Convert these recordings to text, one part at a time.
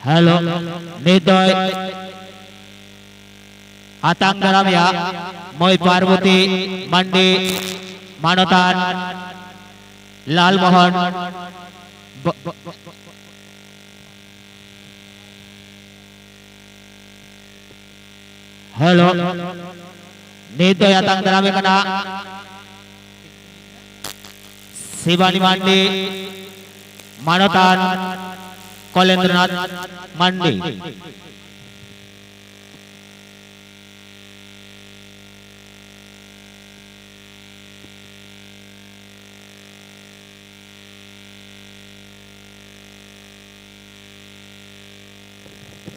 Hello নির্দয় আতাঙ্গারামিয়া মই পার্বতী মান্ডি মানতান লালমোহন হ্যালো নির্দয় আতাঙ্গারামি কানা শিবানী মান্ডি মানতান কলেন্দ্রনাথ মান্ডি।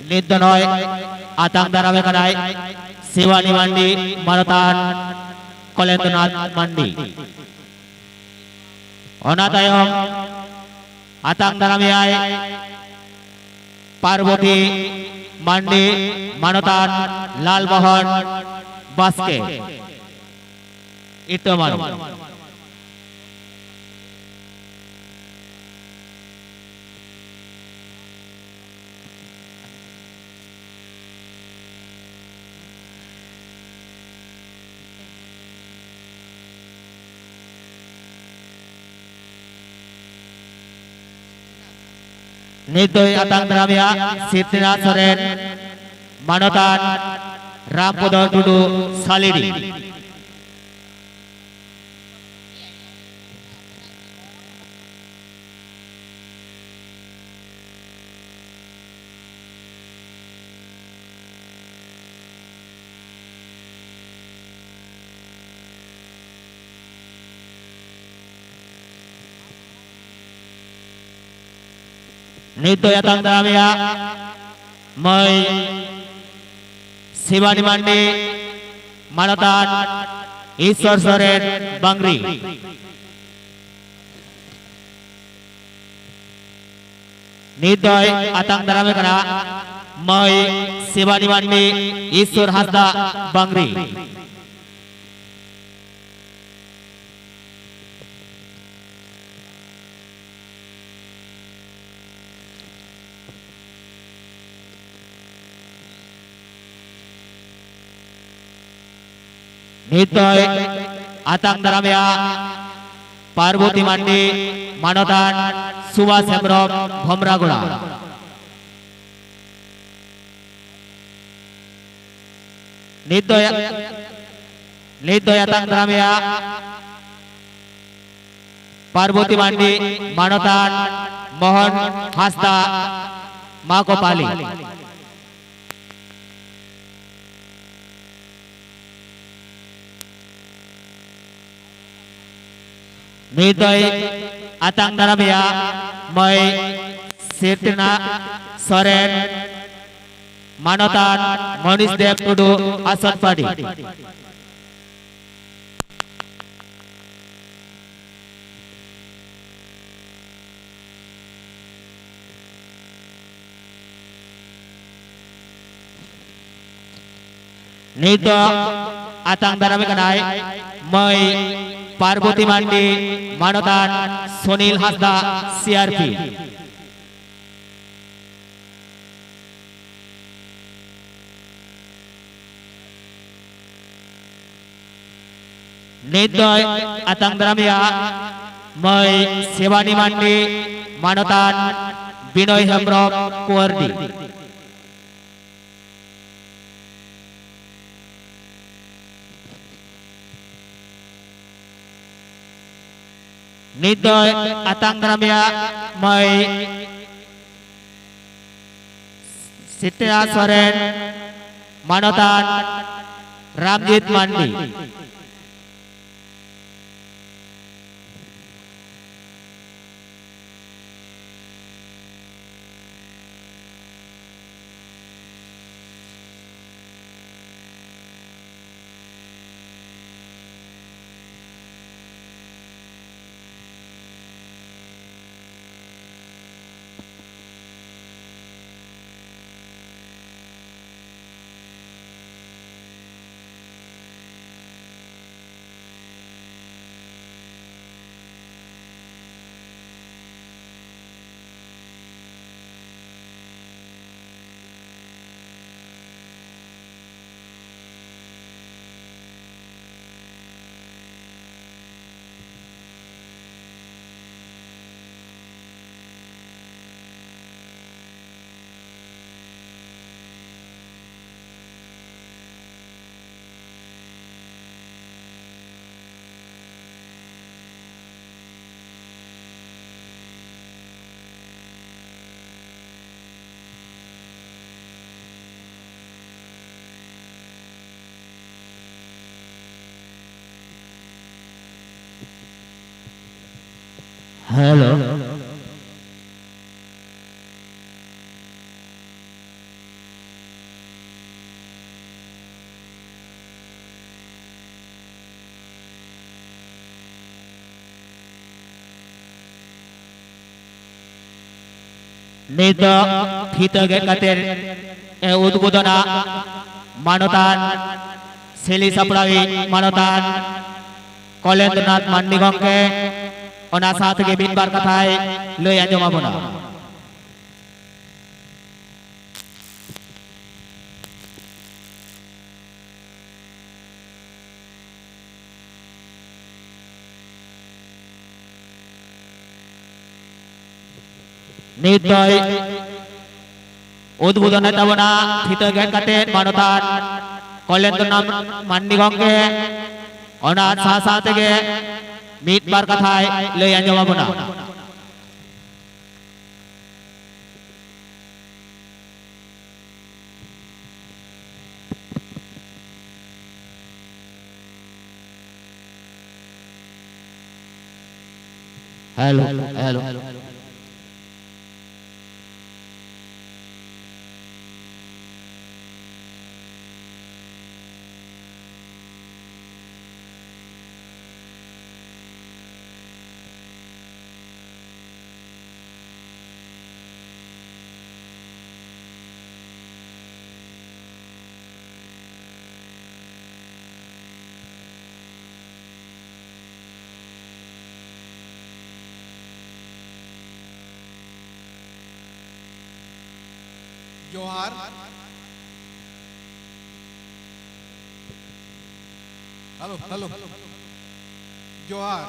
নিত্য নয় আতাং দারামে কানায় শিবানী মান্ডি মানতান কলেন্দ্রনাথ মান্ডি। অনাদায়ম আতাং দারামিয়ায় পার্বতী মান্ডি মানতার লালমোহন বাসকে। ইটমান মানতান রামপদ টুডু সালিডি। দারামিয়া মই শিবানী মান্ডি মানতান ঈশ্বর সরেন বাংরি। নির্দয় করা মই শিবানী মান্ডি, ঈশ্বর হাসদা বাংরি। নির্দয় আতাং দারামিয়া পার্বতী মান্ডি মানতান সুভাষ হেমব্রম ভমরাগুড়া দারামিয়া পার্বতী মান্ডি মানতান মোহন হাসদা মাকোপালি নির্দয় আতাং দারামিয়া মই সিরটিনা সরেন, মানতান মনীষ দেব টুডু আসন পাড়ি। নিত আতাং দারামে কানায় মই পার্বতী মান্ডি মানতান সুনীল হাসদা সিআরপি নির্দয় আতাং দারামিয়া মই শিবানী মান্ডি মানতান বিনয় হেমব্রম কুয়ারডি। নির্দয় আতাংগ্রামিয়া মই সিটিয়া সরেন মানতান রামজিৎ মান্ডি। কথা হলো উদ্বোধনা মানতান কলেন্দ্রনাথ মান্ডিগঙ্গে গঙ্গে ওনা সাথে গে বিনবার কথায় লই আঞ্জমাবো না নির্দয় উদ্বোধনে তাবনা থিত জ্ঞান কাটে মানতার কলেন্দ্রনাথ মান্ডি গঙ্গে ওনার সা সা থেকে মিটবার কথায় লই আঞ্জমাবো না হ্যালো হ্যালো जोहार हेलो हेलो। जोहार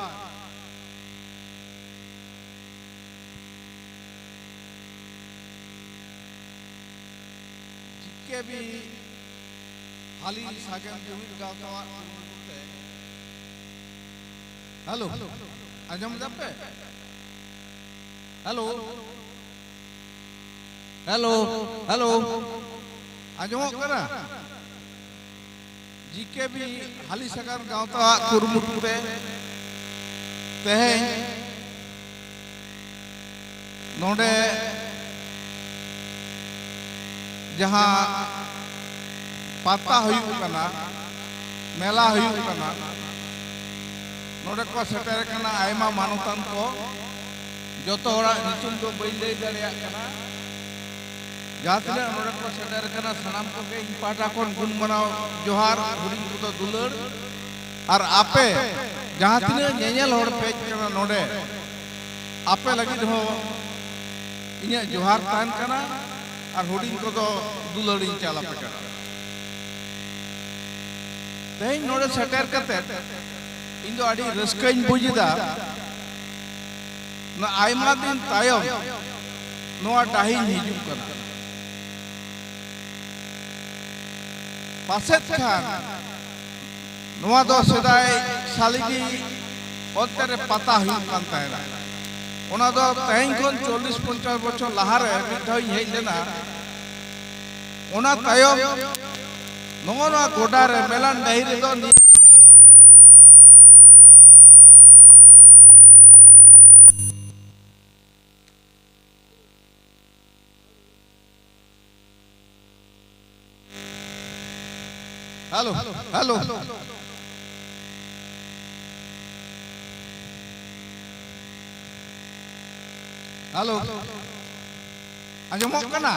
जिसके भी हाली सागम ज़मीन गाँव का हेलो। आज़म जब हेलो। हेलो। हेलो आजमोग करा जीके भी हाली सगार गांवता कुरुमुटु रे तेहें नोडे जहां पाता हुई कना मेला हुई कना नोडे को सेटर कना आयमा मानतान को जतो हड़ा नितुम दो बई लई दाड़िया कना જાતને અનુરક્ત સડરકના સનામ તો કે ઇપાટા કોણ ગુણ બનાવો જોહાર હુરિંગ કુતો દુલડ આર આપે જાતને નેનેલ હોડ પેજ કના નોડે આપે લાગી હો ઇને જોહાર તાન કના આર હુરિંગ કુતો દુલડ ઇન ચાલા પે કના તેઈ નોડે સટેર કતે ઇન દો આડી રસ્કઈન બુજીદા ના આયમા દિન તાયમ નોઆ ટાહી હિજુક કના ᱯᱟᱥᱮᱫ ᱠᱷᱟᱱ ᱱᱚᱣᱟ ᱫᱚ ᱥᱮᱫᱟᱭ ᱥᱟᱞᱤᱜᱤ ᱚᱱᱛᱮ ᱨᱮ ᱯᱟᱛᱟ ᱦᱩᱭᱩᱜ ᱠᱟᱱ ᱛᱟᱦᱮᱱᱟ ᱚᱱᱟ ᱫᱚ ᱛᱮᱦᱮᱧ ᱠᱷᱚᱱ ᱪᱚᱞᱞᱤᱥ ᱯᱚᱧᱪᱟᱥ ᱵᱚᱪᱷᱚᱨ ᱞᱟᱦᱟᱨᱮ ᱢᱤᱫ ᱫᱷᱟᱣ ᱤᱧ ᱦᱮᱡ ᱞᱮᱱᱟ ᱚᱱᱟ ᱛᱟᱭᱚᱢ ᱱᱚᱜᱼᱚ ᱱᱚᱣᱟ ᱜᱚᱰᱟ ᱨᱮ ᱢᱮᱞᱟᱱ ᱰᱟᱹᱦᱤ ᱨᱮᱫᱚ हेलो हेलो हेलो अंजमों ना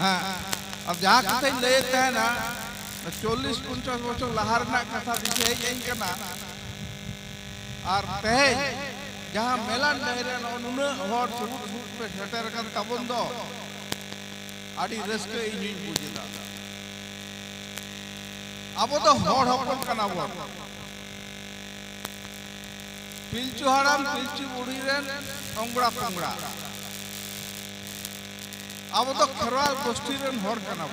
हाँ अब जहाँ कते लेते हैं ना पंचाश ना कथा दिखे यही और जहाँ मेला पे ठहर दो आड़ी के আবো তো হর হপন কানাব পিলচু হারাম পিলচু বুড়ি রেন অংড়া পংড়া আবো তো খরওয়াল গোষ্ঠী রেন হর কানাব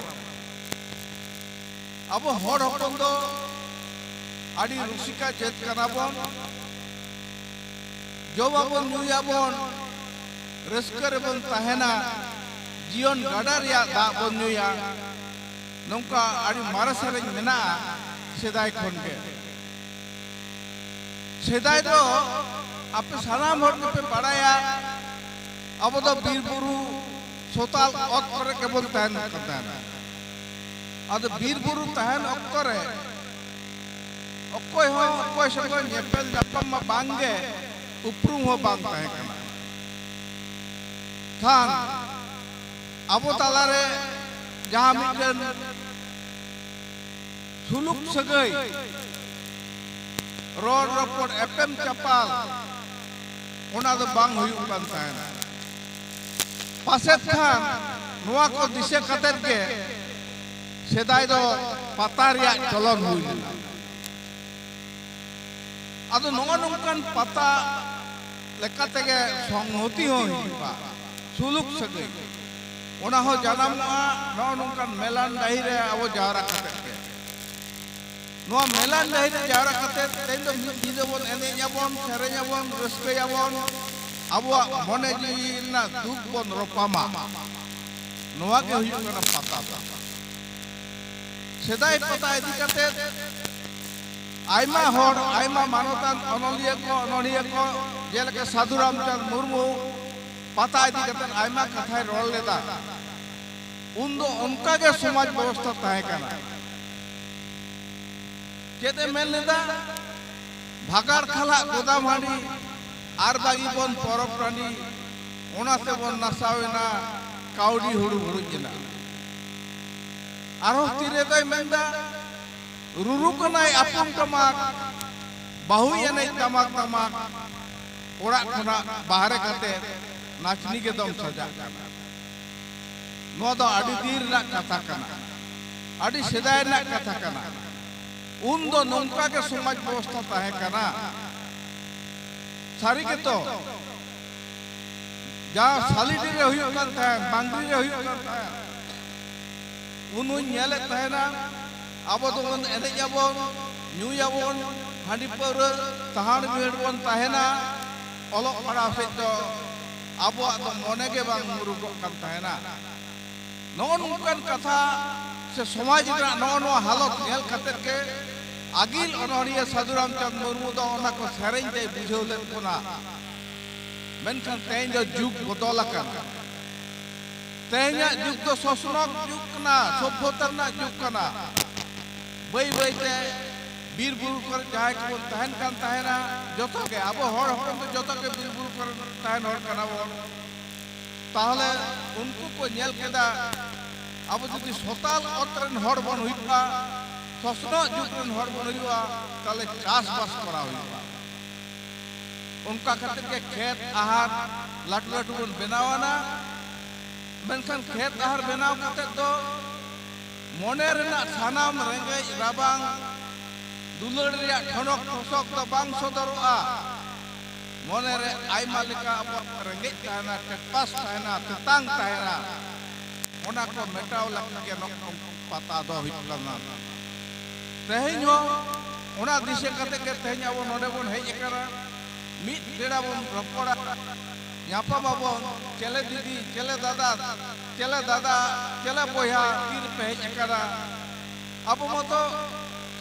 আবো হর হপন তো আডি রুসিকা চেত কানাবন জবাবন নুয়াবন রেস্করেবন তাহেনা জীবন গাডা রিয়া দা বন নুয়া ᱱᱚᱝᱠᱟ ᱟᱹᱰᱤ ᱢᱟᱨᱮ ᱥᱮᱨᱮᱧ ᱢᱮᱱᱟᱜᱼᱟ ᱥᱮᱫᱟᱭ ᱠᱷᱚᱱ ᱜᱮ ᱥᱮᱫᱟᱭ ᱫᱚ ᱟᱯᱮ ᱥᱟᱱᱟᱢ ᱦᱚᱲ ᱜᱮᱯᱮ ᱵᱟᱲᱟᱭᱟ ᱟᱵᱚ ᱫᱚ ᱵᱤᱨ ᱵᱩᱨᱩ ᱥᱚᱛᱟᱞ ᱚᱛ ᱠᱚᱨᱮ ᱜᱮᱵᱚᱱ ᱛᱟᱦᱮᱱ ᱠᱟᱱ ᱛᱟᱦᱮᱱᱟ ᱟᱫᱚ ᱵᱤᱨ ᱵᱩᱨᱩ ᱛᱟᱦᱮᱱ ᱚᱠᱛᱚ ᱨᱮ ᱚᱠᱚᱭ ᱦᱚᱸ ᱚᱠᱚᱭ ᱥᱚᱸᱜᱮ ᱧᱮᱯᱮᱞ ᱧᱟᱯᱟᱢ ᱢᱟ ᱵᱟᱝᱜᱮ ᱩᱯᱨᱩᱢ ᱦᱚᱸ ᱵᱟᱝ ᱛᱟᱦᱮᱸ ᱠᱟᱱᱟ ᱠᱷᱟᱱ ᱟᱵᱚ ᱛᱟᱞᱟᱨᱮ ᱡᱟᱦᱟᱸ ᱢᱤᱫᱴᱮᱱ ᱥᱩᱞᱩᱠ ᱥᱟᱹᱜᱟᱹᱭ ᱨᱚᱲ ᱨᱚᱯᱚᱲ ᱮᱯᱮᱢ ᱪᱟᱯᱟᱞ ᱚᱱᱟ ᱫᱚ ᱵᱟᱝ ᱦᱩᱭᱩᱜ ᱠᱟᱱ ᱛᱟᱦᱮᱱᱟ ᱯᱟᱥᱮᱫ ᱠᱷᱟᱱ ᱱᱚᱣᱟ ᱠᱚ ᱫᱤᱥᱟᱹ ᱠᱟᱛᱮᱫ ᱜᱮ ᱥᱮᱫᱟᱭ ᱫᱚ ᱯᱟᱛᱟ ᱨᱮᱭᱟᱜ ᱪᱚᱞᱚᱱ ᱦᱩᱭ ᱞᱮᱱᱟ ᱟᱫᱚ ᱱᱚᱜᱼᱚ ᱱᱚᱝᱠᱟᱱ ᱯᱟᱛᱟ ᱞᱮᱠᱟ ᱛᱮᱜᱮ ᱥᱚᱝᱦᱚᱛᱤ ᱦᱚᱸ ᱦᱤᱡᱩᱜᱼᱟ ᱥᱩᱞᱩᱠ ᱥᱟᱹᱜᱟᱹᱭ ᱚᱱᱟ ᱦᱚᱸ ᱡᱟᱱᱟᱢᱚᱜᱼᱟ ᱱᱚᱜᱼᱚ ᱱᱚᱝᱠᱟᱱ ᱢᱮᱞᱟᱱ ᱰᱟᱹᱦᱤ ᱨᱮ ᱟᱵᱚ ᱡᱟᱣᱨᱟ ᱠᱟᱛᱮᱫ ᱜᱮ ᱱᱚᱣᱟ ᱢᱮᱞᱟᱱ ᱰᱟᱹᱦᱤ ᱨᱮ ᱡᱟᱣᱨᱟ ᱠᱟᱛᱮᱫ ᱛᱮᱦᱮᱧ ᱫᱚ ᱢᱤᱫ ᱧᱤᱫᱟᱹ ᱵᱚᱱ ᱮᱱᱮᱡ ᱟᱵᱚᱱ ᱥᱮᱨᱮᱧ ᱟᱵᱚᱱ ᱨᱟᱹᱥᱠᱟᱹᱭᱟᱵᱚᱱ ᱟᱵᱚᱣᱟᱜ ᱢᱚᱱᱮ ᱡᱤᱣᱤ ᱨᱮᱱᱟᱜ ᱫᱩᱠ ᱵᱚᱱ ᱨᱚᱯᱟᱢᱟ ᱱᱚᱣᱟ ᱜᱮ ᱦᱩᱭᱩᱜ ᱠᱟᱱᱟ ᱯᱟᱛᱟ ᱥᱮᱫᱟᱭ ᱯᱟᱛᱟ ᱤᱫᱤ ᱠᱟᱛᱮᱫ ᱟᱭᱢᱟ ᱦᱚᱲ ᱟᱭᱢᱟ ᱢᱟᱱᱚᱛᱟᱱ ᱚᱱᱚᱞᱤᱭᱟᱹ ᱠᱚ ᱚᱱᱚᱲᱦᱤᱭᱟᱹ ᱠᱚ ᱡᱮᱞᱮᱠᱟ ᱥᱟᱹᱫᱷᱩ ᱨᱟᱢᱪᱟᱸᱫᱽ ᱢᱩᱨᱢᱩ ᱯᱟᱛᱟ ᱤᱫᱤ ᱠᱟᱛᱮ ᱟᱭᱢᱟ ᱠᱟᱛᱷᱟᱭ ᱨᱚᱲ ᱞᱮᱫᱟ ᱩᱱ ᱫᱚ ᱚᱱᱠᱟ ᱜᱮ ᱥᱚᱢᱟᱡᱽ ᱵᱮᱵᱚᱥᱛᱷᱟ ᱛᱟᱦᱮᱸ ᱠᱟᱱᱟ ᱪᱮᱫ ᱮ ᱢᱮᱱ ᱞᱮᱫᱟ ᱵᱷᱟᱜᱟᱲ ᱠᱷᱟᱞᱟᱜ ᱜᱚᱫᱟᱢ ᱦᱟᱺᱰᱤ ᱟᱨ ᱵᱟᱹᱜᱤ ᱵᱚᱱ ᱯᱚᱨᱚᱵᱽ ᱨᱟᱹᱱᱤ ᱚᱱᱟ ᱛᱮᱵᱚᱱ ᱱᱟᱥᱟᱣᱮᱱᱟ ᱠᱟᱹᱣᱰᱤ ᱦᱩᱲᱩ ᱵᱩᱲᱩᱡ ᱮᱱᱟ ᱟᱨᱦᱚᱸ ᱛᱤᱨᱮ ᱫᱚᱭ ᱢᱮᱱᱫᱟ ᱨᱩᱨᱩ ᱠᱟᱱᱟᱭ ᱟᱯᱚᱢ ᱴᱟᱢᱟᱠ ᱵᱟᱹᱦᱩᱭ ᱮᱱᱮᱡ ᱴᱟᱢᱟᱠ ᱴᱟᱢᱟᱠ ᱚᱲᱟᱜ ᱠᱷᱚᱱᱟᱜ ᱵᱟᱦᱨᱮ ᱠᱟᱛᱮ ᱱᱟᱪᱱᱤ ᱜᱮ ᱫᱚᱢ ᱥᱟᱡᱟᱜ ᱠᱟᱱᱟ ᱱᱚᱣᱟ ᱫᱚ ᱟᱹᱰᱤ ᱫᱤᱱ ᱨᱮᱱᱟᱜ ᱠᱟᱛᱷᱟ ᱠᱟᱱᱟ ᱟᱹᱰᱤ ᱥᱮᱫᱟᱭ ᱨᱮᱱᱟᱜ ᱠᱟᱛᱷᱟ ᱠᱟᱱᱟ ᱩᱱ ᱫᱚ ᱱᱚᱝᱠᱟ ᱜᱮ ᱥᱚᱢᱟᱡᱽ ᱵᱮᱵᱚᱥᱛᱷᱟ ᱛᱟᱦᱮᱸ ᱠᱟᱱᱟ ᱥᱟᱹᱨᱤ ᱜᱮᱛᱚ ᱡᱟ ᱥᱟᱞᱤᱰᱤ ᱨᱮ ᱦᱩᱭᱩᱜ ᱠᱟᱱ ᱛᱟᱦᱮᱸ ᱵᱟᱝᱜᱨᱤ ᱨᱮ ᱦᱩᱭᱩᱜ ᱠᱟᱱ ᱛᱟᱦᱮᱸ ᱩᱱ ᱦᱚᱧ ᱧᱮᱞᱮᱫ ᱛᱟᱦᱮᱱᱟ ᱟᱵᱚ ᱫᱚᱵᱚᱱ ᱮᱱᱮᱡ ᱟᱵᱚᱱ ᱧᱩᱭᱟᱵᱚᱱ ᱦᱟᱺᱰᱤ ᱯᱟᱹᱣᱨᱟᱹ ᱛᱟᱦᱟᱲ ᱵᱤᱦᱟᱹᱲ ᱵᱚᱱ ᱛᱟᱦᱮᱱᱟ ᱚᱞᱚᱜ ᱯᱟᱲᱦᱟᱣ ᱥᱮᱫ ᱫᱚ ᱟᱵᱚᱣᱟᱜ ᱫᱚ ᱢᱚᱱᱮ ᱜᱮ ᱵᱟᱝ ᱢᱩᱨᱩᱠᱚᱜ ᱠᱟᱱ ᱛᱟᱦᱮᱱᱟ ᱱᱚᱜᱼᱚ ᱱᱚᱝᱠᱟᱱ ᱠᱟᱛᱷᱟ ᱥᱮ ᱥᱚᱢᱟᱡᱽ ᱨᱮᱱᱟᱜ ᱱᱚᱜᱼᱚ ᱱᱚᱣᱟ ᱦᱟᱞᱚᱛ ᱧᱮᱞ ᱠᱟᱛᱮᱫ ᱜᱮ ᱟᱹᱜᱤᱞ ᱚᱱᱚᱲᱦᱤᱭᱟᱹ ᱥᱟᱹᱫᱷᱩ ᱨᱟᱢᱪᱟᱸᱫᱽ ᱢᱩᱨᱢᱩ ᱫᱚ ᱚᱱᱟ ᱠᱚ ᱥᱮᱨᱮᱧ ᱛᱮᱭ ᱵᱩᱡᱷᱟᱹᱣ ᱞᱮᱫ ᱵᱚᱱᱟ ᱢᱮᱱᱠᱷᱟᱱ ᱛᱮᱦᱮᱧ ᱫᱚ ᱡᱩᱜᱽ ᱵᱚᱫᱚᱞ ᱟᱠᱟᱱᱟ ᱛᱮᱦᱮᱧᱟᱜ ᱡᱩᱜᱽ ᱫᱚ ᱥᱚᱥᱱᱚᱜ ᱡᱩᱜᱽ ᱠᱟᱱᱟ ᱥᱚᱵᱽᱵᱷᱚᱛᱟ ᱨᱮᱱᱟᱜ ᱡᱩᱜᱽ ᱠᱟᱱᱟ ᱵᱟᱹᱭ ᱵᱟᱹᱭᱛᱮ ᱵᱤᱨ ᱵᱩᱨᱩ ᱠᱚᱨᱮ ᱡᱟᱦᱟᱸᱭ ᱠᱚᱵᱚᱱ ᱛᱟᱦᱮᱱ ᱠᱟᱱ ᱛᱟᱦᱮᱱᱟ ᱡᱚᱛᱚ ᱜᱮ ᱟᱵᱚ ᱦᱚᱲ ᱦᱚᱯᱚᱱ ᱫᱚ ᱡᱚᱛᱚ ᱜᱮ ᱵᱤᱨ ᱵᱩᱨᱩ ᱠᱚᱨᱮ ᱛᱟᱦᱮᱱ ᱦᱚᱲ ᱠᱟᱱᱟ ᱵᱚᱱ ᱛᱟᱦᱞᱮ ᱩᱱᱠᱩ ᱠᱚ ᱧᱮᱞ ᱠᱮᱫᱟ ᱟᱵᱚ ᱡᱩᱫᱤ ᱥᱚᱛᱟᱞ ᱚᱛ ᱨᱮᱱ ᱦᱚᱲ ᱵᱚᱱ ᱦᱩᱭᱩᱜᱼᱟ ᱥᱚᱥᱱᱚᱜ ᱡᱩᱜᱽ ᱨᱮᱱ ᱦᱚᱲ ᱵᱚᱱ ᱦᱩᱭᱩᱜᱼᱟ ᱛᱟᱦᱞᱮ ᱪᱟᱥᱵᱟস ᱠᱚᱨᱟᱣ ᱦᱩᱭᱩᱜᱼᱟ ᱚᱱᱠᱟ ᱠᱟᱛᱮᱫ ᱜᱮ ᱠᱷᱮᱛ ᱟᱦᱟᱨ ᱞᱟᱹᱴᱩ ᱞᱟᱹᱴᱩ ᱵᱚᱱ ᱵᱮᱱᱟᱣᱟᱱᱟ ᱢᱮᱱᱠᱷᱟᱱ ᱠᱷᱮᱛ ᱟᱦᱟᱨ ᱵᱮᱱᱟᱣ ᱠᱟᱛᱮᱫ ᱫᱚ ᱢᱚᱱᱮ ᱨᱮᱱᱟᱜ ᱥᱟᱱᱟᱢ ᱨᱮᱸᱜᱮᱡ ᱨᱟᱵᱟᱝ ᱫᱩᱞᱟᱹᱲ ᱨᱮᱭᱟᱜ ᱴᱷᱚᱱᱚᱠ ᱴᱷᱚᱥᱚᱠ ᱫᱚ ᱵᱟᱝ ᱥᱚᱫᱚᱨᱚᱜᱼᱟ ᱢᱚᱱᱮᱨᱮ ᱟᱭᱢᱟ ᱞᱮᱠᱟ ᱟᱵᱚᱣᱟᱜ ᱨᱮᱸᱜᱮᱡ ᱛᱟᱦᱮᱱᱟ ᱴᱮᱴᱯᱟᱥ ᱛᱟᱦᱮᱱᱟ ᱛᱮᱛᱟᱝ ᱛᱟᱦᱮᱱᱟ ᱚᱱᱟ ᱠᱚ ᱢᱮᱴᱟᱣ ᱞᱟᱹᱜᱤᱫ ᱜᱮ ᱱᱚᱝᱠᱟᱱ ᱯᱟᱛᱟ ᱫᱚ ᱦᱩᱭᱩᱜ ᱠᱟᱱᱟ ᱛᱮᱦᱮᱧ ᱦᱚᱸ ᱚᱱᱟ ᱫᱤᱥᱟᱹ ᱠᱟᱛᱮ ᱜᱮ ᱛᱮᱦᱮᱧ ᱟᱵᱚ ᱱᱚᱰᱮ ᱵᱚᱱ ᱦᱮᱡ ᱟᱠᱟᱱᱟ ᱢᱤᱫ ᱵᱮᱲᱟ ᱵᱚᱱ ᱨᱚᱯᱚᱲᱟ ᱧᱟᱯᱟᱢ ᱟᱵᱚᱱ ᱪᱮᱞᱮ ᱫᱤᱫᱤ ᱪᱮᱞᱮ ᱫᱟᱫᱟ ᱪᱮᱞᱮ ᱫᱟᱫᱟ ᱪᱮᱞᱮ ᱵᱚᱭᱦᱟ ᱛᱤᱨᱮᱯᱮ ᱦᱮᱡ ᱟᱠᱟᱱᱟ ᱟᱵᱚ ᱢᱚᱛᱚ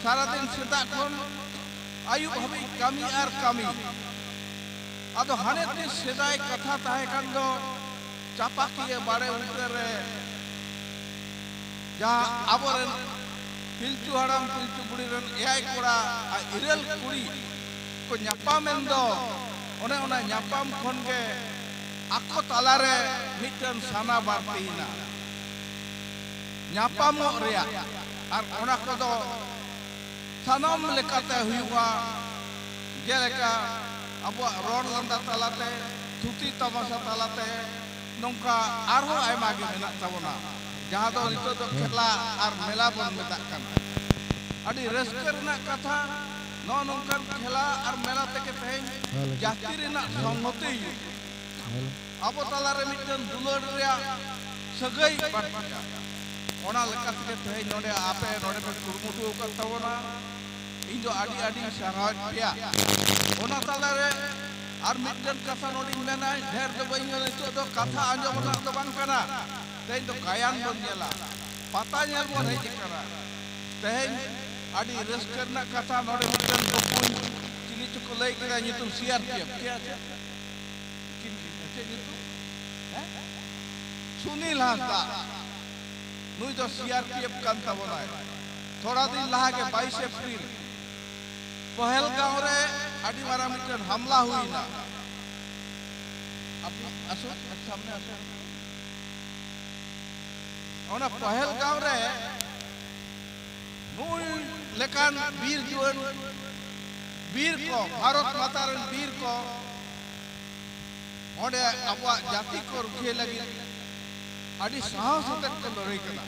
ᱥᱟᱨᱟᱫᱤᱱ ᱥᱮᱛᱟᱜ ᱠᱷᱚᱱ ᱟᱹᱭᱩᱵ ᱦᱟᱹᱵᱤᱡ ᱠᱟᱹᱢᱤ ᱟᱨ ᱠᱟᱹᱢᱤ ᱟᱫᱚ ᱦᱟᱱᱮ ᱛᱤᱥ ᱥᱮᱫᱟᱭ ᱠᱟᱛᱷᱟ ᱛᱟᱦᱮᱸ ᱠᱟᱱ ᱫᱚ ᱪᱟᱯᱟᱠᱤᱭᱟᱹ ᱵᱟᱲᱮ ᱩᱛᱟᱹᱨ ᱨᱮ ᱡᱟᱦᱟᱸ ᱟᱵᱚᱨᱮᱱ ᱯᱤᱞᱪᱩ ᱦᱟᱲᱟᱢ ᱯᱤᱞᱪᱩ ᱵᱩᱲᱦᱤ ᱨᱮᱱ ᱮᱭᱟᱭ ᱠᱚᱲᱟ ᱟᱨ ᱤᱨᱟᱹᱞ ᱠᱩᱲᱤ ᱠᱚ ᱧᱟᱯᱟᱢᱮᱱ ᱫᱚ ᱚᱱᱮ ᱚᱱᱟ ᱧᱟᱯᱟᱢ ᱠᱷᱚᱱ ᱜᱮ ᱟᱠᱚ ᱛᱟᱞᱟᱨᱮ ᱢᱤᱫᱴᱮᱱ ᱥᱟᱱᱟ ᱵᱟᱹᱲᱛᱤᱭᱮᱱᱟ ᱧᱟᱯᱟᱢᱚᱜ ᱨᱮᱭᱟᱜ ᱟᱨ ᱚᱱᱟ ᱠᱚᱫᱚ ᱥᱟᱱᱟᱢ ᱞᱮᱠᱟᱛᱮ ᱦᱩᱭᱩᱜᱼᱟ ᱡᱮᱞᱮᱠᱟ ᱟᱵᱚᱣᱟᱜ ᱨᱚᱲ ᱞᱟᱸᱫᱟ ᱛᱟᱞᱟᱛᱮ ᱛᱷᱩᱛᱤ ᱛᱟᱢᱟᱥᱟ ᱛᱟᱞᱟᱛᱮ ᱱᱚᱝᱠᱟ ᱟᱨᱦᱚᱸ ᱟᱭᱢᱟ ᱜᱮ ᱢᱮᱱᱟᱜ ᱛᱟᱵᱚᱱᱟ ᱡᱟᱦᱟᱸ ᱫᱚ ᱱᱤᱛᱚᱜ ᱫᱚ ᱠᱷᱮᱞᱟ ᱟᱨ ᱢᱮᱞᱟ ᱵᱚᱱ ᱢᱮᱛᱟᱜ ᱠᱟᱱᱟ ᱟᱹᱰᱤ ᱨᱟᱹᱥᱠᱟᱹ ᱨᱮᱱᱟᱜ ᱠᱟᱛᱷᱟ ᱱᱚᱜᱼᱚ ᱱᱚᱝᱠᱟᱱ ᱠᱷᱮᱞᱟ ᱟᱨ ᱢᱮᱞᱟ ᱛᱮᱜᱮ ᱛᱮᱦᱮᱧ ᱡᱟᱹᱛᱤ ᱨᱮᱱᱟᱜ ᱥᱚᱝᱦᱚᱛᱤ ᱟᱵᱚ ᱛᱟᱞᱟᱨᱮ ᱢᱤᱫᱴᱮᱱ ᱫᱩᱞᱟᱹᱲ ᱨᱮᱭᱟᱜ ᱥᱟᱹᱜᱟᱹᱭ ᱵᱟᱹᱲᱛᱤᱜᱼᱟ ᱚᱱᱟ ᱞᱮᱠᱟ ᱛᱮᱜᱮ ᱛᱮᱦᱮᱧ ᱱᱚᱰᱮ ᱟᱯᱮ ᱱᱚᱰᱮ ᱯᱮ ᱠᱩᱨᱩᱢᱩᱴᱩ ᱟᱠᱟᱫ ᱛᱟᱵᱚᱱᱟ ᱤᱧ ᱫᱚ ᱟᱹᱰᱤ ᱟᱹᱰᱤ ᱥᱟᱨᱦᱟᱣᱮᱫ ᱯᱮᱭᱟ ᱚᱱᱟ ᱛᱟᱞᱟᱨᱮ ᱟᱨ ᱢᱤᱫᱴᱮᱱ ᱠᱟᱛᱷᱟ ᱱᱚᱰᱮᱧ ᱢᱮᱱᱟ ᱰᱷᱮᱨ ᱫᱚ ᱵᱟᱹᱧ ᱢᱮᱱᱟ ᱱᱤᱛᱚᱜ ᱫᱚ ᱠᱟᱛᱷᱟ ᱟᱸᱡᱚᱢ ᱨᱮᱱᱟᱜ ᱫᱚ ᱵᱟᱝ ᱠᱟᱱᱟ ᱛᱮᱦᱮᱧ ᱫᱚ ᱜᱟᱭᱟᱱ ᱵᱚᱱ ᱧᱮᱞᱟ ᱯᱟᱛᱟ ᱧᱮᱞ ᱵᱚᱱ ᱦᱮᱡ ᱟᱠᱟᱱᱟ ᱛᱮᱦᱮᱧ ᱟᱹᱰᱤ ᱨᱟᱹᱥᱠᱟᱹ ᱨᱮᱱᱟᱜ ᱠᱟᱛᱷᱟ ᱱᱚᱰᱮ ᱢᱤᱫᱴᱮᱱ ᱜᱚᱯᱚᱧ ᱪᱤᱞᱤ ᱪᱚᱠᱚ ᱞᱟᱹᱭ ᱠᱮᱫᱟ ᱧᱩᱛᱩᱢ ᱥᱤᱭᱟᱨ ᱯᱤᱭᱟᱹ ᱪᱮᱫ ᱧᱩᱛᱩᱢ সুনীল হাসদা নুই তো সিআরপিএফ কান্তা বনায় থোড়া দিন লাহাকে বাইশ এপ্রিল પહલગાંવરે આડી મારા મિત્ર હમલા હુઈ ના আসো সামনে আসো আমরা পহেলগাঁও রে নুই লেকান বীর জীবন বীর কো ভারত মাতার বীর কো। ওডে আবুয়া জাতি কো রুখে লাগি আডি সাহস হতে লড়াই করা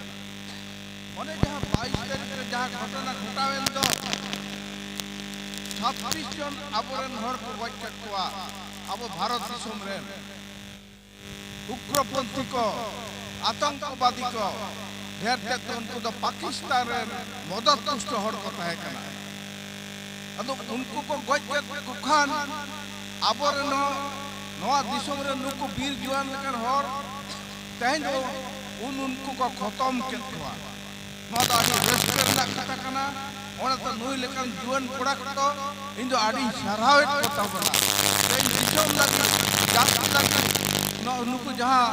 ওনে যাহা 22 তারিখে যাহা ঘটনা ঘটাবেন তো છત્રીસ જણ આબોરેન હર પગટ ચટવા આબો ભારત દિશમ રેન ઉગ્રપંથી કો આતંકવાદી કો ઢેર તેતે ઉનકુ તો પાકિસ્તાન રેન મદદ પુષ્ટ હર કો કહે કના ᱟᱫᱚ ᱩᱱᱠᱩ ᱠᱚ ᱜᱚᱡ ᱠᱮᱫ ᱠᱚ ᱠᱷᱟᱱ ᱟᱵᱚᱨᱮᱱ ᱱᱚᱣᱟ ᱫᱤᱥᱚᱢ ᱨᱮᱱ ᱱᱩᱠᱩ ᱵᱤᱨ ᱡᱩᱣᱟᱱ ᱞᱮᱠᱟᱱ ᱦᱚᱲ ᱛᱮᱦᱮᱧ ᱫᱚ ᱩᱱ ᱩᱱᱠᱩ ᱠᱚ ᱠᱷᱚᱛᱚᱢ ᱠᱮᱫ ᱠᱚᱣᱟ ᱱᱚᱣᱟ ᱫᱚ ᱟᱹᱰᱤ ᱨᱟᱹᱥᱠᱟᱹ ᱨᱮᱱᱟᱜ ᱠᱟᱛᱷᱟ ᱠᱟᱱᱟ ᱚᱱᱟ ᱛᱚ ᱱᱩᱭ ᱞᱮᱠᱟᱱ ᱡᱩᱣᱟᱹᱱ ᱠᱚᱲᱟ ᱠᱚᱫᱚ ᱤᱧ ᱫᱚ ᱟᱹᱰᱤ ᱥᱟᱨᱦᱟᱣᱮᱫ ᱠᱚ ᱛᱟᱵᱚᱱᱟ ᱫᱤᱥᱚᱢ ᱞᱟᱹᱜᱤᱫ ᱪᱟᱥ ᱞᱟᱹᱜᱤᱫ ᱱᱩᱠᱩ ᱡᱟᱦᱟᱸ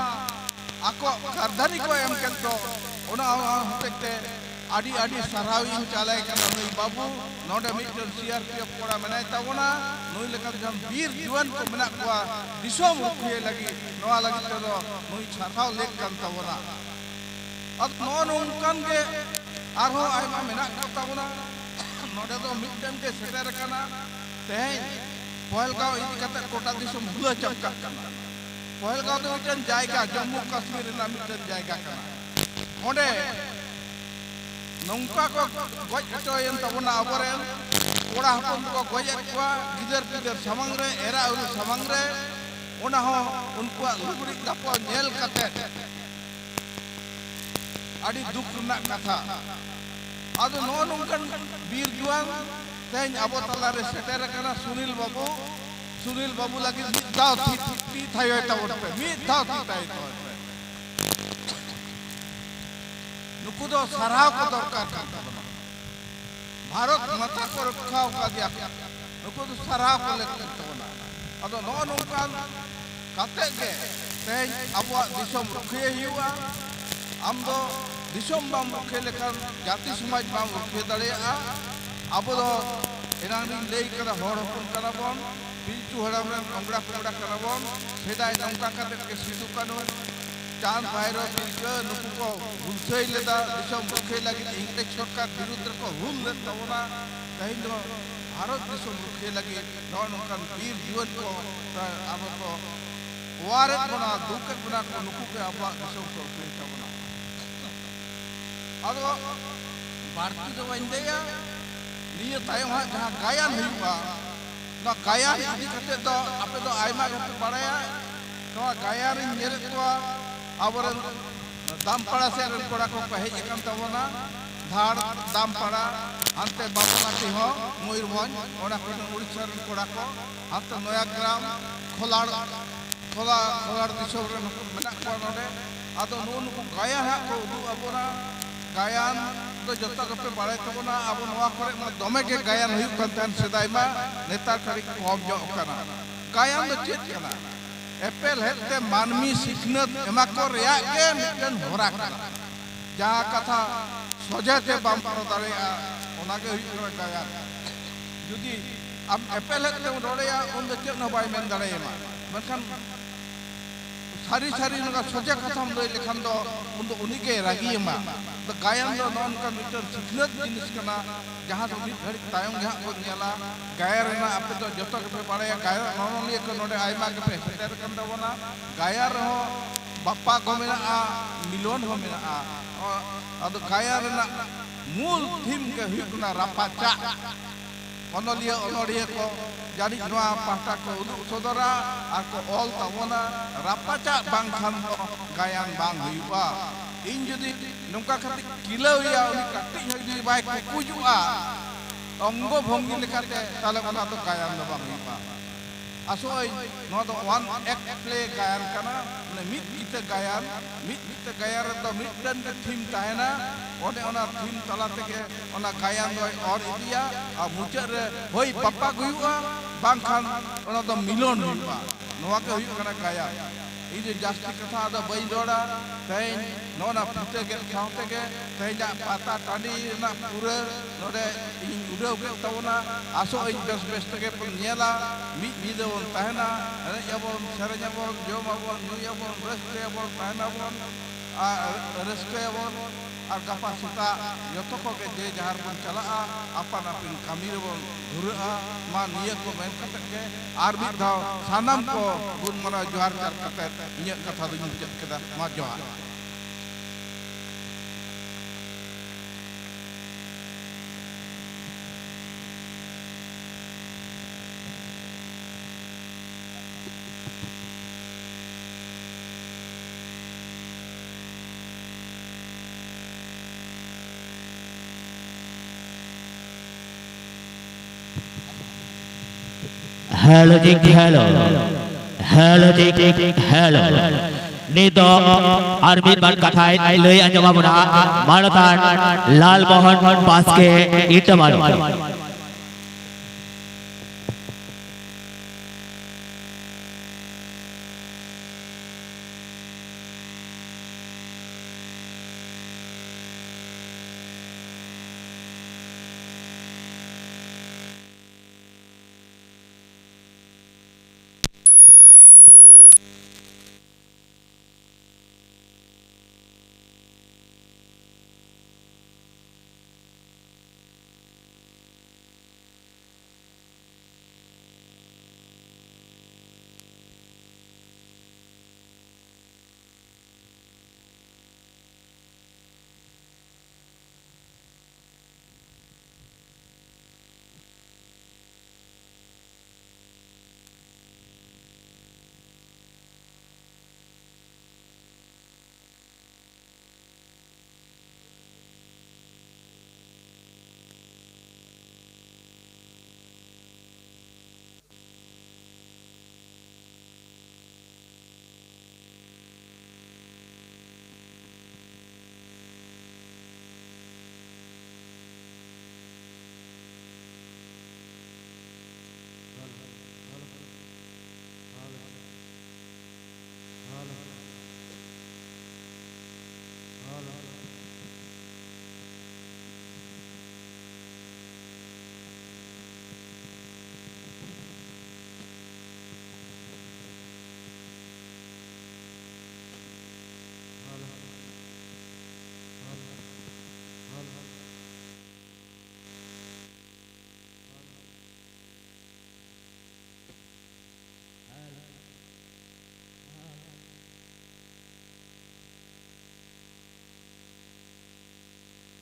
ᱟᱠᱚᱣᱟᱜ ᱠᱟᱨᱫᱷᱟᱹᱱᱤ ᱠᱚ ᱮᱢ ᱠᱮᱫ ᱫᱚ ᱚᱱᱟ ᱦᱚᱛᱮᱡ ᱛᱮ ᱟᱹᱰᱤ ᱟᱹᱰᱤ ᱥᱟᱨᱦᱟᱣ ᱤᱧ ᱪᱟᱞᱟᱭ ᱠᱟᱱᱟ ᱱᱩᱭ ᱵᱟᱹᱵᱩ ᱱᱚᱰᱮ ᱢᱤᱫᱴᱮᱱ ᱥᱤᱟᱨᱯᱤᱮᱯᱷ ᱠᱚᱲᱟ ᱢᱮᱱᱟᱭ ᱛᱟᱵᱚᱱᱟ ᱱᱩᱭ ᱞᱮᱠᱟᱱ ᱡᱟᱦᱟᱸ ᱵᱤᱨ ᱡᱩᱣᱟᱹᱱ ᱠᱚ ᱢᱮᱱᱟᱜ ᱠᱚᱣᱟ ᱫᱤᱥᱚᱢ ᱨᱩᱠᱷᱤᱭᱟᱹ ᱞᱟᱹᱜᱤᱫ ᱱᱚᱣᱟ ᱞᱟᱹᱜᱤᱫ ᱛᱮᱫᱚ ᱱᱩᱭ ᱥᱟᱨᱦᱟᱣ ᱞᱮᱠ ᱠᱟᱱ ᱛᱟᱵᱚᱱᱟ ᱟᱫᱚ ᱱᱚᱜᱼᱚ ᱱᱚᱝᱠᱟᱱ ᱜᱮ ᱟᱨᱦᱚᱸ ᱟᱭᱢᱟ ᱢᱮᱱᱟᱜ ᱠᱚ ᱛᱟᱵᱚᱱᱟ ᱱᱚᱰᱮ ᱫᱚ ᱢᱤᱫᱴᱮᱱ ᱜᱮ ᱥᱮᱴᱮᱨ ᱟᱠᱟᱱᱟ ᱛᱮᱦᱮᱧ ᱯᱚᱦᱮᱞᱜᱟᱶ ᱤᱫᱤ ᱠᱟᱛᱮᱫ ᱜᱚᱴᱟ ᱫᱤᱥᱚᱢ ᱦᱩᱞᱟᱹ ᱪᱟᱯᱠᱟᱜ ᱠᱟᱱᱟ ᱯᱚᱦᱮᱞᱜᱟᱶ ᱫᱚ ᱢᱤᱫᱴᱮᱱ ᱡᱟᱭᱜᱟ ᱡᱚᱢᱢᱩ ᱠᱟᱥᱢᱤᱨ ᱨᱮᱱᱟᱜ ᱢᱤᱫᱴᱮᱱ ᱡᱟᱭᱜᱟ ᱠᱟᱱᱟ ᱚᱸᱰᱮ ᱱᱚᱝᱠᱟ ᱠᱚ ᱜᱚᱡ ᱦᱚᱪᱚᱭᱮᱱ ᱛᱟᱵᱚᱱᱟ ᱟᱵᱚᱨᱮᱱ ᱠᱚᱲᱟ ᱦᱚᱯᱚᱱ ᱠᱚ ᱜᱚᱡᱮᱫ ᱠᱚᱣᱟ ᱜᱤᱫᱟᱹᱨ ᱯᱤᱫᱟᱹᱨ ᱥᱟᱢᱟᱝ ᱨᱮ ᱮᱨᱟ ᱩᱨᱩ ᱥᱟᱢᱟᱝ ᱨᱮ ᱚᱱᱟ ᱦᱚᱸ ᱩᱱᱠᱩᱣᱟᱜ ᱞᱩᱜᱽᱲᱤᱡ ᱫᱟᱯᱚ ᱧᱮᱞ ᱠᱟᱛᱮᱫ ᱟᱹᱰᱤ ᱫᱩᱠ ᱨᱮᱱᱟᱜ ᱠᱟᱛᱷᱟ ᱟᱫᱚ ᱱᱚᱜᱼᱚ ᱱᱚᱝᱠᱟᱱ ᱵᱤᱨ ᱡᱩᱣᱟᱹᱱ ᱛᱮᱦᱮᱧ ᱟᱵᱚ ᱛᱟᱞᱟᱨᱮ ᱥᱮᱴᱮᱨ ᱟᱠᱟᱱᱟ ᱥᱩᱱᱤᱞ ᱵᱟᱹᱵᱩ ᱥᱩᱱᱤᱞ ᱵᱟᱹᱵᱩ ᱞᱟᱹᱜᱤᱫ ᱢᱤᱫ ᱫᱷᱟᱣ ᱛᱤ ᱛᱷᱟᱭ ᱦᱚᱭ ᱛᱟᱵᱚᱱ ᱯᱮ ᱢᱤᱫ ᱫᱷᱟᱣ ᱛᱤ ᱛᱷᱟᱭ ᱛᱟᱵᱚᱱ ᱯᱮ ᱱᱩᱠᱩ ᱫᱚ ᱥᱟᱨᱦᱟᱣ ᱠᱚ ᱫᱚᱨᱠᱟᱨ ᱠᱟᱱ ᱛᱟᱵᱚᱱᱟ ᱵᱷᱟᱨᱚᱛ ᱢᱟᱛᱟ ᱠᱚ ᱨᱚᱠᱠᱷᱟ ᱟᱠᱟᱫᱮᱭᱟ ᱱᱩᱠᱩ ᱫᱚ ᱥᱟᱨᱦᱟᱣ ᱠᱚ ᱞᱮᱠᱟᱱ ᱛᱟᱵᱚᱱᱟ ᱟᱫᱚ ᱱᱚᱜᱼᱚ ᱱᱚᱝᱠᱟᱱ ᱠᱟᱛᱮᱫ ᱜᱮ ᱛᱮᱦᱮᱧ ᱟᱵᱚᱣᱟᱜ ᱫᱤᱥᱚᱢ ᱨᱩᱠᱷᱤᱭᱟᱹ ᱦᱩᱭᱩᱜᱼᱟ ᱟᱢ ᱫᱚ ᱫᱤᱥᱚᱢ ᱵᱟᱢ ᱨᱩᱠᱷᱤᱭᱟᱹ ᱞᱮᱠᱷᱟᱱ ᱡᱟᱹᱛᱤ ᱥᱚᱢᱟᱡᱽ ᱵᱟᱢ ᱨᱩᱠᱷᱤᱭᱟᱹ ᱫᱟᱲᱮᱭᱟᱜᱼᱟ ᱟᱵᱚ ᱫᱚ ᱮᱱᱟᱝ ᱞᱤᱧ ᱞᱟᱹᱭ ᱠᱟᱫᱟ ᱦᱚᱲ ᱦᱚᱯᱚᱱ ᱠᱟᱱᱟ ᱵᱚᱱ ᱯᱤᱞᱪᱩ ᱦᱟᱲᱟᱢ ᱨᱮᱱ ᱠᱚᱝᱜᱽᱲᱟ ᱠᱚᱝᱜᱽᱲᱟ ᱠᱟᱱᱟ ᱵᱚᱱ ᱥᱮᱫᱟᱭ ᱱᱚᱝᱠᱟ ᱠᱟᱛᱮᱫ ᱜᱮ ᱥᱤᱫᱩ ᱠᱟᱹᱱᱩ ᱪᱟᱸᱫ ᱵᱷᱟᱭᱨᱚ ᱵᱤᱨᱥᱟᱹ ᱱᱩᱠᱩ ᱠᱚ ᱦᱩᱞᱥᱟᱹᱭ ᱞᱮᱫᱟ ᱫᱤᱥᱚᱢ ᱨᱩᱠᱷᱤᱭᱟᱹ ᱞᱟᱹᱜᱤᱫ ᱤᱝᱨᱮᱡᱽ ᱥᱚᱨᱠᱟᱨ ᱵᱤᱨᱩᱫᱽ ᱨᱮᱠᱚ ᱦᱩᱞ ᱞᱮᱫ ᱛᱟᱵᱚᱱᱟ ᱛᱮᱦᱮᱧ ᱫᱚ ᱵᱷᱟᱨᱚᱛ ᱫᱤᱥᱚᱢ ᱨᱩᱠᱷᱤᱭᱟᱹ ᱞᱟᱹᱜᱤᱫ ᱱᱚᱜᱼᱚ ᱱᱚᱝᱠᱟᱱ ᱵᱤᱨ ᱡᱩᱣᱟᱹᱱ ᱠᱚ ᱟᱵᱚ ᱠᱚ ᱚᱣᱟᱨᱮᱫ ᱵᱚᱱᱟ ᱫᱩᱠᱮᱫ ᱵᱚᱱᱟ ᱠᱚ ᱱᱩᱠᱩ ᱜᱮ ᱟᱵᱚᱣᱟᱜ ᱫᱤᱥᱚᱢ ᱠᱚ ᱩᱛᱷᱱᱟᱹᱣ ᱛᱟᱵᱚᱱᱟ ᱟᱫᱚ ᱵᱟᱹᱲᱛᱤ ᱫᱚ ᱵᱟᱹᱧ ᱞᱟᱹᱭᱟ ᱱᱤᱭᱟᱹ ᱛᱟᱭᱚᱢ ᱦᱟᱸᱜ ᱡᱟᱦᱟᱸ ᱜᱟᱭᱟᱱ ᱦᱩᱭᱩᱜᱼᱟ ᱱᱚᱣᱟ ᱜᱟᱭᱟᱱ ᱤᱫᱤ ᱠᱟᱛᱮᱫ ᱫᱚ ᱟᱯᱮ ᱫᱚ ᱟᱭᱢᱟ ᱜᱮᱯᱮ ᱵᱟᱲᱟᱭᱟ ᱱᱚᱣᱟ ᱜᱟᱭᱟᱱ ᱨᱤᱧ ᱧᱮᱞᱮᱫ ᱠᱚᱣᱟ ᱟᱵᱚᱨᱮᱱ ᱫᱟᱢᱯᱟᱲᱟ ᱥᱮᱫ ᱨᱮᱱ ᱠᱚᱲᱟ ᱠᱚᱠᱚ ᱦᱮᱡ ᱟᱠᱟᱱ ᱛᱟᱵᱚᱱᱟ ধার দামপাড়া হাতে বামপাটি হ ময়ূরভঞ্জ ওরা কোন উড়িষ্যার কোড়া কো হাতে নয়াগ্রাম খোলার খোলা খোলার দিশম রে মেনা কোয়া নডে আদো নুন গায়া হা কো উদু আবরা ᱜᱟᱭᱟᱱ ᱫᱚ ᱡᱚᱛᱚ ᱜᱮᱯᱮ ᱵᱟᱲᱟᱭ ᱛᱟᱵᱚᱱᱟ ᱟᱵᱚ ᱱᱚᱣᱟ ᱠᱚᱨᱮ ᱢᱟᱱᱮ ᱫᱚᱢᱮ ᱜᱮ ᱜᱟᱭᱟᱱ ᱦᱩᱭᱩᱜ ᱠᱟᱱ ᱛᱟᱦᱮᱱ ᱥᱮᱫᱟᱭ ᱢᱟ ᱱᱮᱛᱟᱨ ᱠᱷᱟᱹᱲᱤᱡ ᱠᱚᱢ ᱡᱚᱜ ᱠᱟᱱᱟ ᱜᱟᱭᱟᱱ ᱫᱚ ᱪᱮᱫ ᱠᱟᱱᱟ ᱮᱯᱮᱞ ᱦᱮᱡᱛᱮ ᱢᱟᱹᱱᱢᱤ ᱥᱤᱠᱷᱱᱟᱹᱛ ᱮᱢᱟ ᱠᱚ ᱨᱮᱭᱟᱜ ᱜᱮ ᱢᱤᱫᱴᱮᱱ ᱦᱚᱨᱟ ᱠᱟᱱᱟ ᱡᱟᱦᱟᱸ ᱠᱟᱛᱷᱟ ᱥᱚᱡᱷᱮᱛᱮ ᱵᱟᱢ ᱯᱟᱨᱚ ᱫᱟᱲᱮᱭᱟᱜᱼᱟ ᱚᱱᱟᱜᱮ ᱦᱩᱭᱩᱜ ᱠᱟᱱᱟ ᱜᱟᱭᱟᱱ ᱡᱩᱫᱤ ᱟᱢ ᱮᱯᱮᱞ ᱦᱮᱡᱛᱮᱢ ᱨᱚᱲᱮᱭᱟ ᱩᱱᱫᱚ ᱪᱮᱫ ᱦᱚᱸ ᱵᱟᱭ ᱢᱮᱱ ᱫᱟᱲᱮᱭᱟᱢᱟ ᱢᱮᱱᱠᱷᱟᱱ ಸಾರಿ ಸಾರಿ ನಗ ಸೊಜೆ ಕಥಮ್ ಲೋಯ ಲೆಖಾನ್ ದೋ ಉಂದು ಉನಿಗೆ ರಾಗಿ ಮಾ ದ ಗಾಯನ್ ದೋ ನನ್ ಕಾ ಮಿಟರ್ ಸಿಖಲತ್ ಜಿನಿಸ್ ಕನಾ ಜಹಾ ದೋ ಮಿಟ್ ಘಡಿ ತಾಯಂ ಜಹಾ ಕೋ ᱧᱮᱞᱟ ಗಾಯ ᱨᱮᱱᱟ ᱟᱯᱮ ᱫᱚ ᱡᱚᱛᱚ ᱜᱮᱯᱮ ᱵᱟᱲᱟᱭᱟ ᱜᱟᱭᱟ ᱱᱚᱱᱚ ᱱᱤᱭᱟᱹ ᱠᱚ ᱱᱚᱰᱮ ᱟᱭᱢᱟ ᱜᱮᱯᱮ ᱥᱮᱴᱮᱨ ᱠᱟᱱ ᱛᱟᱵᱚᱱᱟ ᱜᱟᱭᱟ ᱨᱮᱦᱚᱸ ᱵᱟᱯᱟ ᱠᱚ ᱢᱮᱱᱟᱜᱼᱟ ᱢᱤᱞᱚᱱ ᱦᱚᱸ ᱢᱮᱱᱟᱜᱼᱟ ᱟᱫᱚ ᱜᱟᱭᱟ ᱨᱮᱱᱟᱜ ᱢᱩᱞ ᱛᱷᱤᱢ ᱜᱮ ᱦᱩᱭᱩᱜ ᱠᱟᱱᱟ ᱨᱟᱯᱟᱪᱟᱜ ᱚᱱᱚᱞᱤᱭᱟᱹ ᱚᱱᱚᱲᱤᱭᱟᱹ ᱠᱚ কো জানি নোয়া পাহটা কো উদুগ সদরা আর কো অল তাবনা রাপাচা বাং খান দো গায়ান বাং হুইবা। ইন যদি নংকা খাতি কিলাউয়া উনি কাটি যদি বাই কুকুজুয়া অঙ্গ ভঙ্গি লেখাতে তাহলে ওনা তো গায়ান দো বাং ᱟᱥᱚᱭ ᱱᱚᱣᱟ ᱫᱚ ᱚᱣᱟᱱ ᱮᱠᱴ ᱯᱞᱮ ᱜᱟᱭᱟᱱ ᱠᱟᱱᱟ ᱢᱟᱱᱮ ᱢᱤᱫ ᱜᱤᱛᱟᱹ ᱜᱟᱭᱟᱱ ᱢᱤᱫ ᱜᱤᱛᱟᱹ ᱜᱟᱭᱟᱱ ᱨᱮᱫᱚ ᱢᱤᱫᱴᱮᱱ ᱛᱷᱤᱢ ᱛᱟᱦᱮᱱᱟ ᱚᱱᱮ ᱚᱱᱟ ᱛᱷᱤᱢ ᱛᱟᱞᱟ ᱛᱮᱜᱮ ᱚᱱᱟ ᱜᱟᱭᱟᱱ ᱫᱚᱭ ᱚᱨ ᱤᱫᱤᱭᱟ ᱟᱨ ᱢᱩᱪᱟᱹᱫ ᱨᱮ ᱦᱳᱭ ᱯᱟᱯᱟᱜ ᱦᱩᱭᱩᱜᱼᱟ ᱵᱟᱝᱠᱷᱟᱱ ᱚᱱᱟ ᱫᱚ ᱢᱤᱞᱚᱱ ᱦᱩᱭᱩᱜᱼᱟ ᱱᱚᱣᱟ ᱜᱮ ᱦᱩᱭᱩᱜ ᱠᱟᱱᱟ ᱜᱟᱭᱟᱱ ಇದು ಜಾಸ್ತಿ ಕಥಾ ಅದ ಬೈದೋಡ ತೈ ನೋಡ ಪುಸ್ತಕ ಸಾವತೆಗೆ ತೈಜಾ ಪಾತಾ ಟಾಡಿ ನಾ ಪುರ ನೋಡೆ ಇನ್ ಉಡವ ಕೆ ತವನ ಆಸೋ ಐ ಬೆಸ್ ಬೆಸ್ ತಗೆ ಪಂ ನೇಲಾ ಮಿ ಬಿದೋ ತಹನಾ ಅರೆ ಯಬೋ ಸರಜಬೋ ಜೋಮಬೋ ನುಯಬೋ ರಸ್ತೆ ಯಬೋ ತಹನಾ ಬೋ ರಸ್ತೆ ಯಬೋ ᱟᱵᱚᱱ ᱧᱩᱭᱟᱵᱚᱱ ᱨᱟᱹᱥᱠᱟᱹᱭᱟᱵᱚᱱ ᱛᱟᱦᱮᱱᱟᱵᱚᱱ ᱟᱨ ᱨᱟᱹᱥᱠᱟᱹᱭᱟᱵᱚᱱ ᱟᱨ ᱜᱟᱯᱟ ᱥᱮᱛᱟᱜ ᱡᱚᱛᱚ ᱠᱚᱜᱮ ᱡᱮ ᱡᱟᱦᱟᱨ ᱵᱚᱱ ᱪᱟᱞᱟᱜᱼᱟ ᱟᱯᱟᱱ ᱟᱹᱯᱤᱱ ᱠᱟᱹᱢᱤ ᱨᱮᱵᱚn ᱫᱷᱩᱨᱟᱹᱜᱼᱟ ᱢᱟ ᱱᱤᱭᱟᱹ ᱠᱚ ᱢᱮᱱ ᱠᱟᱛᱮᱫ ᱜᱮ ᱟᱨ ᱢᱤᱫ ᱫᱷᱟᱣ ᱥᱟᱱᱟᱢ ᱠᱚ ᱜᱩᱱ ᱢᱟᱱᱟᱣ ᱡᱚᱦᱟᱨ ᱪᱟᱞ ᱠᱟᱛᱮᱫ ᱤᱧᱟᱹᱜ ᱠᱟᱛᱷᱟ ᱫᱚᱧ ᱢᱩᱪᱟᱹᱫ ᱠᱮᱫᱟ ᱢᱟ ᱡᱚᱦᱟᱨ হ্যালো ঠিক হ্যালো হ্যালো ঠিক হ্যালো নিতো আর্মি বান কাঠায় লই আজমাবনা মানতার লালমোহন পাসকে ইটমানো